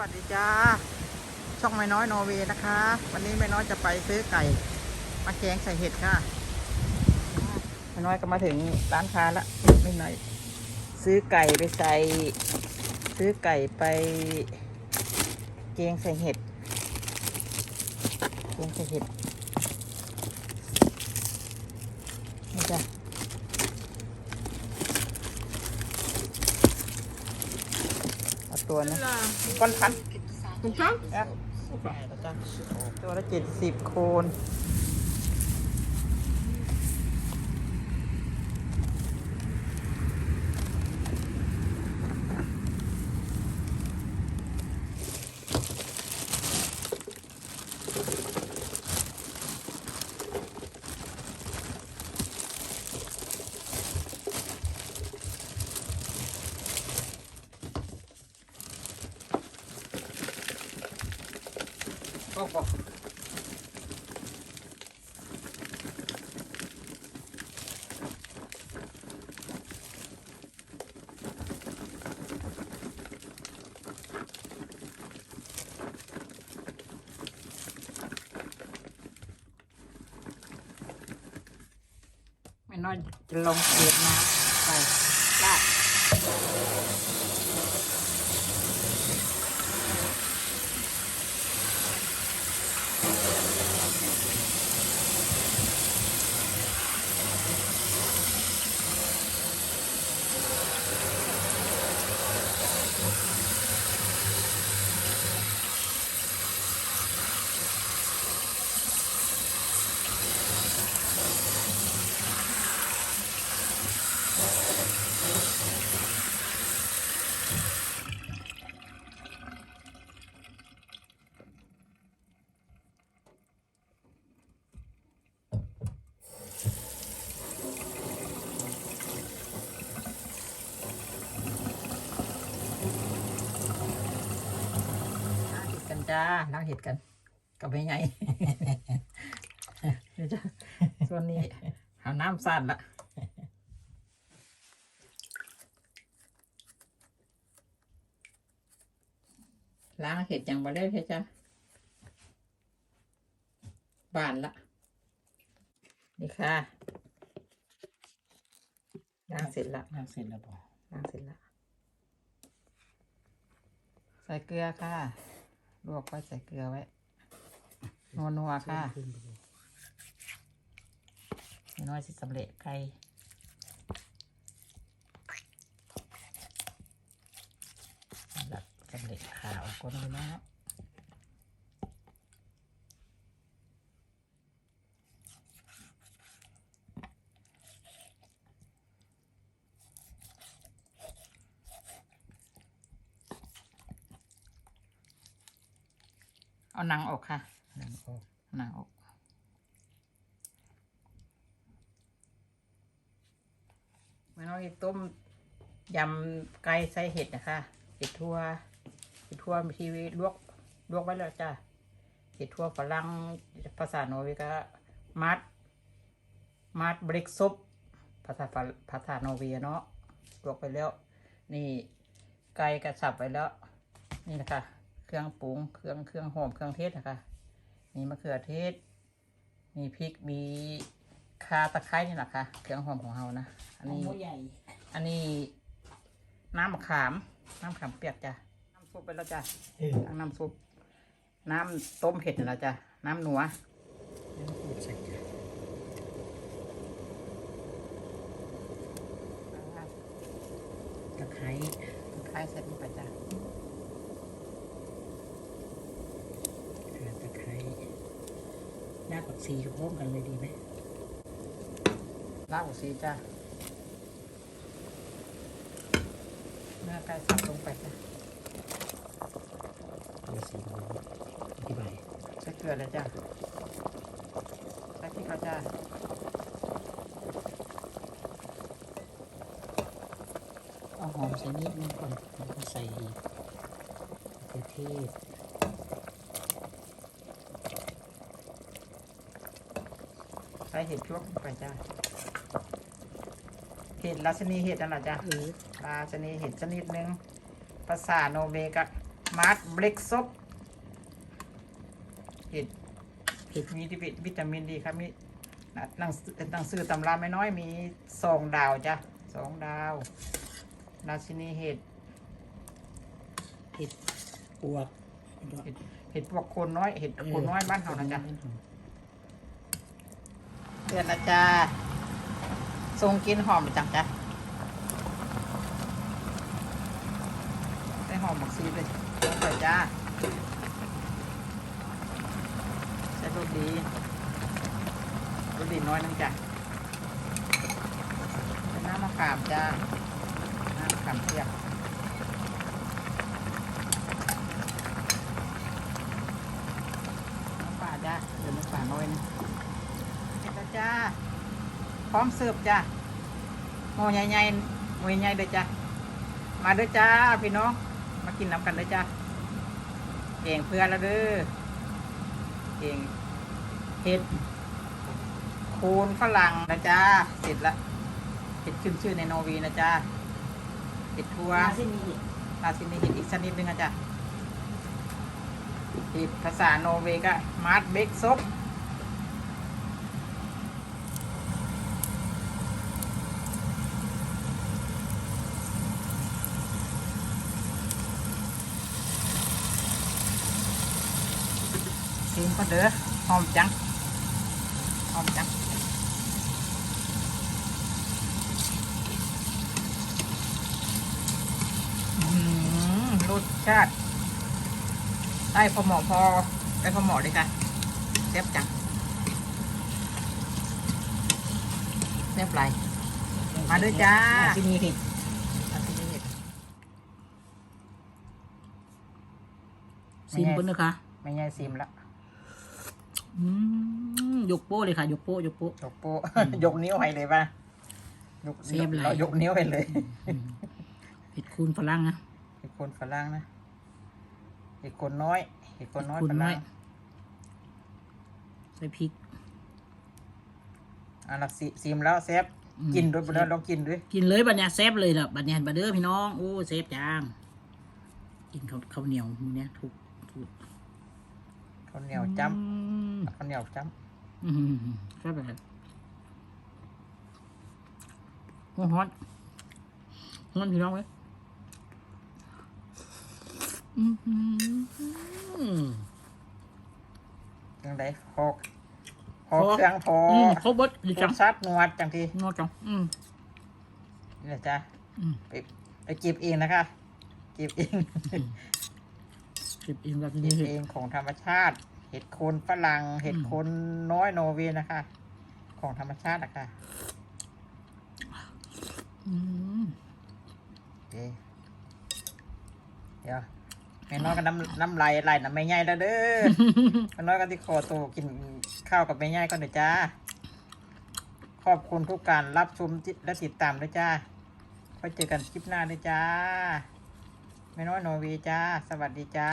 สวัสดีจ้า ช่องไม่น้อยนอร์เวย์นะคะ วันนี้ไม่น้อยจะไปซื้อไก่มาแกงใส่เห็ดค่ะไม่น้อยก็มาถึงร้านค้าละไม่น้อย ซื้อไก่ไปใส่ ซื้อไก่ไปแกงใส่เห็ดแกงใส่เห็ดนี่จ้ะเอา ตัวนะก้อนพัน Comprends อะตัวละเจ็ดสิบโคน ไม่น้อยจะลงเกลือน้ำไปลาด ล้างเห็ดกันจ้าล้างเห็ดกันกับไม่ไงเดี๋ยวจ้ะส่วนนี้เอาน้ำสาดละล้างเห็ดอย่างบ่ได้เพชรจ้ะบานละนี่ค่ะล้างเสร็จละนั่งเสร็จแล้วบอกล้างเสร็จละใส่เกลือค่ะ ลวกไว้ใส่เกลือไว้นัวนัวค่ะน้อยสิสำเร็จไก่สำเร็จขาวคนเลยนะ เอาหนังออกค่ะนั่งออกหนังออกไม่น้อยต้มยำไก่ใส่เห็ดนะคะเห็ดทั่วเห็ดทั่วมีทีวีลวกลวกไว้แล้วจ้ะเห็ดทั่วฝรั่งภาษาโนอร์เวย์ก็มัดมัดบริกซุปภาษาฝรั่งภาษาโนอร์เวย์เนาะลวกไปแล้ว นี่ไก่กระสับไปแล้ว นี่นะคะ เครื่องปรุงเครื่องเครื่องหอมเครื่องเทศนะคะมีมะเขือเทศ มีพริกมีคาตะไคร้นี่แหละค่ะเครื่องหอมของเรานะอันนี้หมูใหญ่อันนี้น้ำมะขามน้ำมะขามเปียกจ้ะน้ำซุปไปแล้วจ้ะเออตั้งน้ำซุป น้ำต้มเห็ดนี่แหละจ้ะน้ำหนัวน้ำปูดใส่จ้ะตะไคร้คล้ายเสร็จไปจ้ะ ขาตะไคร้ หน้าผักชีก็พร้อมกันเลยดีไหมลาบสีจ้ะเนื้อไก่สับลงไปจ้ะผักชีก็อธิบายใส่เกลือเลยจ้ะใส่พริกแล้วจ้ะเอาหอมใส่นิดนึงก่อนแล้วก็ใส่มะเขือเทศใส่เห็ดช่วงไปจ้ะเห็ดราชนีเห็ดนั่นแหละจ้ะเออราชนีเห็ดชนิดหนึ่งภาษาโนเวย์ก็มาร์ทเบรกซบเห็ดเห็ดมีวิตามินดีครับมีหนังหนังสือตำราไม่น้อยมีสองดาวจ้ะสองดาว ราชินีเห็ดเห็ดปวกเห็ดเห็ดพวกโคนน้อยเห็ดโคนน้อยบ้านเขานะจ๊ะ เดือนนะจ๊ะทรงกินหอมจังจ้ะได้หอมหมักซีเลยลงไปจ้าใช้รสดีรสดีน้อยนึงจ้ะเป็นน้ำมะขามจ้าน้ำมะขามเปียกน้ำป่าจ้าเดี๋ยวน้ำป่าน้อยนะเห็นแล้ว จ้า พร้อมเสิร์ฟจ้าหม้อใหญ่ๆหม้อใหญ่ๆเลยจ้ามาเด้อจ้าพี่น้อง มากินน้ำกันเด้อจ้าเก่งเพื่อนแล้วเด้อเก่งเห็ดโคนฝรั่งนะจ้าเสร็จละเห็ดขึ้นชื่อในนอร์เวีนะจ้าเห็ดทัวว่าเส้นนี้ลาซินีเห็ดอีกสักนิดนึงอะจ้ะผิดภาษาโนอร์เวย์ก็มาร์ทเบกซบ กินก็เด้อหอมจังหอมจังอืมรสชาติได้พอเหมาะพอได้พอเหมาะเลยค่ะเซ็บจังเซ็บไรมาด้วยจ้าที่นี่เห็ดอาทิตย์นี้ซิมเปิ้ลนะคะไม่ง่ายซิมละ อืมยกโป้เลยค่ะ ยกโป้ยกโป้ ยกโป้ยกนิ้วให้เลยป่ะยกเสียบไหล เรายกนิ้วให้เลยเห็ดคูนฝรั่งนะเห็ดคนฝรั่งนะเห็ดคนน้อยเห็ดคนน้อยเห็ดฝคนน้อรั่ยงใส่พริก อะลักซิซิมแล้วเซฟอืม กินด้วยไปแล้วลองกินด้วยกินเลยบัดเนี้ยแซ่บเลยล่ะบัดเนี้ยบัดเด้อพี่น้องโอ้แซ่บจังกินข้าวข้าวเหนียวมื้อเนี้ยถูกถูกข้าวเหนียวจ้อืมำ ข้าวเหนียวจ้อืมแซ่บเลยโอ้ฮอนฮอนพี่น้องเว้ยอืมอืมำจังไดพอพอพอเครื่องพออืมครบเบิดดีรจังสชาตินวดจังทีนอจังอืมนี่นะจ๊ะอืมไปไปจีบเองนะคะจีบเองสิบเองแบบจีนี้บเห็ดเองของธรรมชาติ เห็ดโคนฝรั่งเห็ดโคนน้อยโนอร์เวย์นะคะ ของธรรมชาตินะคะอืมโอเคเดี๋ยวแม่น้อยก็น้ำน้ำลายไหลน้ำไม่ใหญ่แล้วเด้อแม่น้อยก็ที่คอโตกินข้าวกับแม่ใหญ่ก็เดี๋ยวจ้าขอบคุณทุกการรับชมและติดตามด้วยจ้าค่อยเจอกันคลิปหน้าด้วยจ้าแม่น้อยโนอร์เวย์จ้า สวัสดีจ้า